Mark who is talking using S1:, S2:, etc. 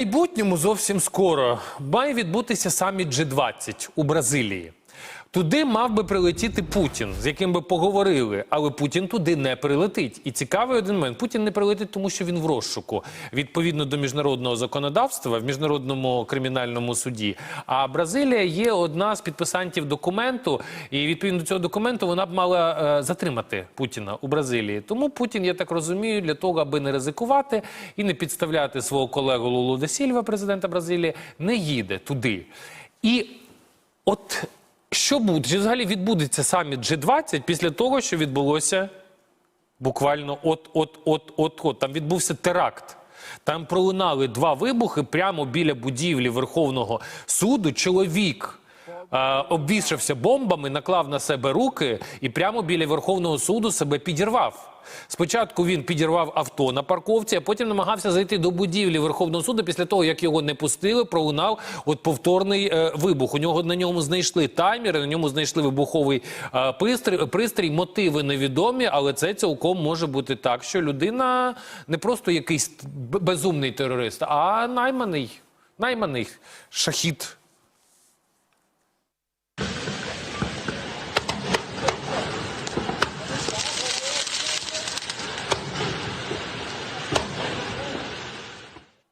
S1: майбутньому зовсім скоро має відбутися саміт G20 у Бразилії. Туди мав би прилетіти Путін, з яким би поговорили, але Путін туди не прилетить. І цікавий один момент: Путін не прилетить, тому що він в розшуку відповідно до міжнародного законодавства в міжнародному кримінальному суді. А Бразилія є одна з підписантів документу, і відповідно до цього документу вона б мала е, затримати Путіна у Бразилії. Тому Путін, я так розумію, для того, аби не ризикувати і не підставляти свого колегу Лулу де Сільва, президента Бразилії, не їде туди. І от що буде? Чи взагалі відбудеться саміт G20 після того, що відбулося буквально от, от, от, от, от. Там відбувся теракт. Там пролунали два вибухи прямо біля будівлі Верховного суду. Чоловік обвішався бомбами, наклав на себе руки і прямо біля Верховного суду себе підірвав. Спочатку він підірвав авто на парковці, а потім намагався зайти до будівлі Верховного суду. Після того, як його не пустили, пролунав от повторний е, вибух. У нього на ньому знайшли таймери, на ньому знайшли вибуховий е, пристрій, пристрій. Мотиви невідомі, але це цілком може бути так, що людина не просто якийсь безумний терорист, а найманий, найманий шахід